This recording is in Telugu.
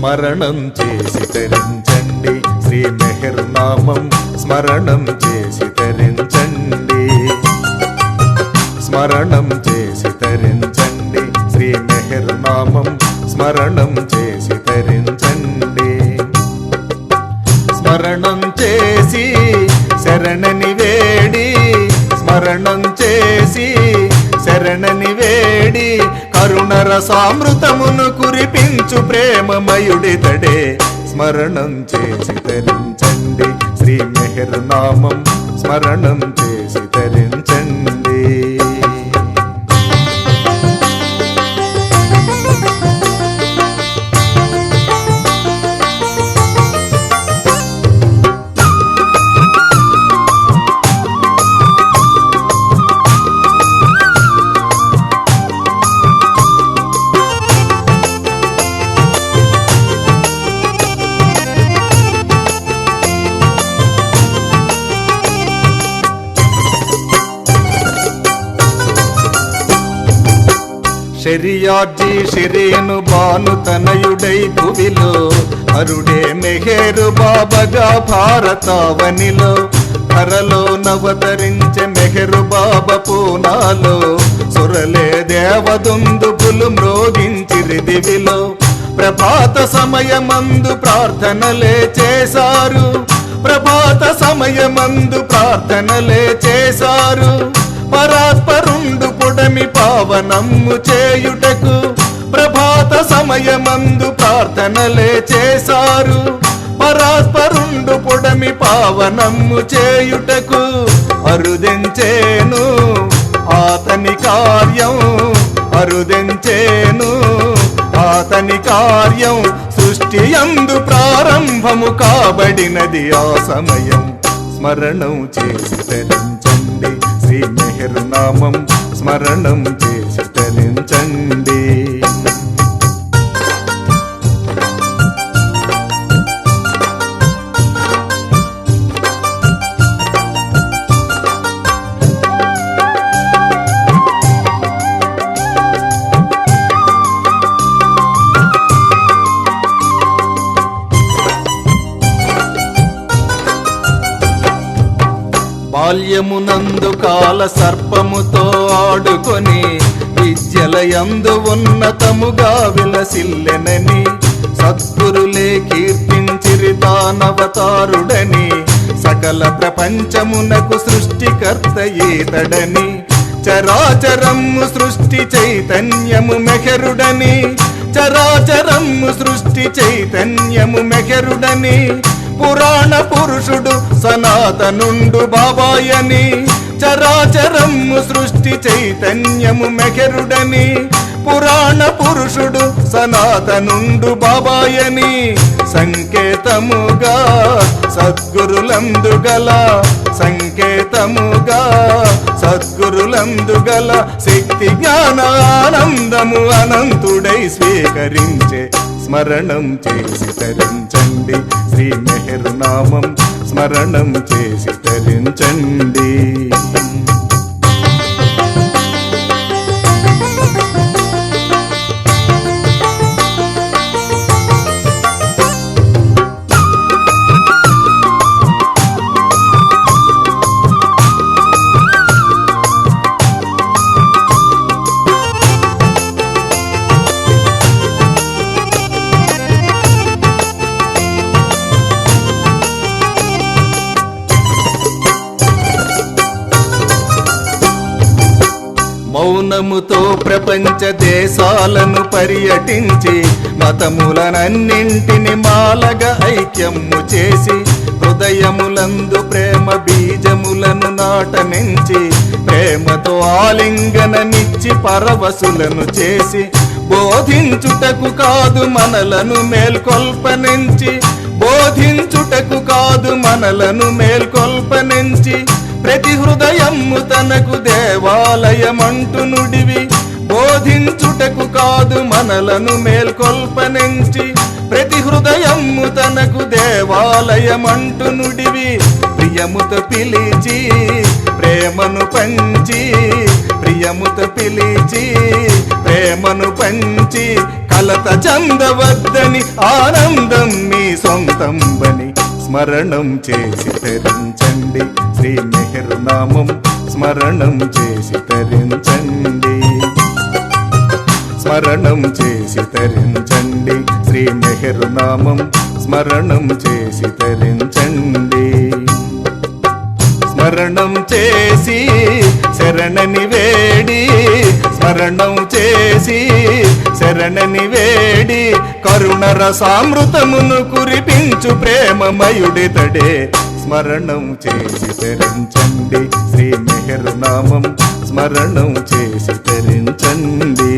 స్మరణం చేసి తరించండి. శ్రీ మెహర్ నామం స్మరణం చేసి తరించండి. స్మరణం చేసి తరించండి. శ్రీ మెహర్ నామం స్మరణం చేసి తరించండి. స్మరణం చేసి శరణని వేడి. స్మరణం చేసి శరణని వేడి. కరుణ రసామృతమును కురిపించు ప్రేమమయుడితడే. స్మరణం చేసి తరించండి శ్రీ మెహర్ నామం. స్మరణం చేసి తరించండి. షరియాజీ షిరేను బాను తనయుడై భువిలో అరుడే మెహేరు బాబగా భారతావనిలో ధరలో నవతరించె మెహరు బాబ పూనాలో సురలే దేవదుందుపులు మ్రోగించిరి దివిలో. ప్రభాత సమయమందు ప్రార్థనలే చేశారు ప్రభాత సమయమందు ప్రార్థనలే చేశారు. పరాత్పరుండు పుడమి పావనమ్ము చేయుటకు ప్రభాత సమయమందు ప్రార్థనలే చేశారు. పరాత్పరుండు పుడమి పావనమ్ము చేయుటకు అరుదెంచేను. ఆతని కార్యం అరుదెంచేను. ఆతని కార్యం సృష్టి యందు ప్రారంభము కాబడినది ఆ సమయం. స్మరణం చేసి తరించండి శ్రీ స్మరణం చేసి తలించండి. బాల్యమునందు కాల సర్పముతో ఆడుకొని విద్యలయందు ఉన్నతముగా విలసిల్లెనని సద్గురులే కీర్తించిరి తానవతారుడని సకల ప్రపంచమునకు సృష్టికర్త ఏతడని చరాచరము సృష్టి చైతన్యము మెహరుడని చరాచరము సృష్టి చైతన్యము మెహరుడని పురాణ పురుషుడు సనాతనుండు బాబాయని. చరాచరము సృష్టి చైతన్యము మెహరుడని. పురాణ పురుషుడు సనాతనుండు బాబాయని. సంకేతముగా సద్గురులందుగల సంకేతముగా సద్గురులందుగల శక్తి జ్ఞానానందము అనంతుడై స్వీకరించే స్మరణం చేసి తరించండి శ్రీ మెహర్ నామం స్మరణం చేసి తరించండి మౌనముతో ప్రపంచ దేశాలను పర్యటించి మతములనన్నింటిని మాలగా ఐక్యము చేసి హృదయములందు ప్రేమ బీజములను నాటనించి ప్రేమతో ఆలింగననిచ్చి పరవశులను చేసి బోధించుటకు కాదు మనలను మేల్కొల్పనించి బోధించుటకు కాదు మనలను మేల్కొల్పనించి ప్రతి హృదయము తనకు దేవాలయమంటు నుడివి బోధించుటకు కాదు మనలను మేల్కొల్పనించి. ప్రతి హృదయము తనకు దేవాలయమంటు నుడివి ప్రియముతో పిలిచి ప్రేమను పంచి ప్రియముత పిలిచి ప్రేమను పంచి కలత చందవద్దని ఆనందం మీ సొంతంబని. స్మరణం చేసి తరించండి. శ్రీ మెహర్ నామం స్మరణం చేసి తరించండి. స్మరణం చేసి తరించండి. శ్రీ మెహర్ నామం స్మరణం చేసి తరించండి. స్మరణం చేసి శరణని వేడి స్మరణం చేసి శరణని వేడి కరుణ రసామృతమును కురిపించు ప్రేమమయుడితడే స్మరణం చేసి తరించండి శ్రీ మెహరునామం. స్మరణం చేసి తరించండి.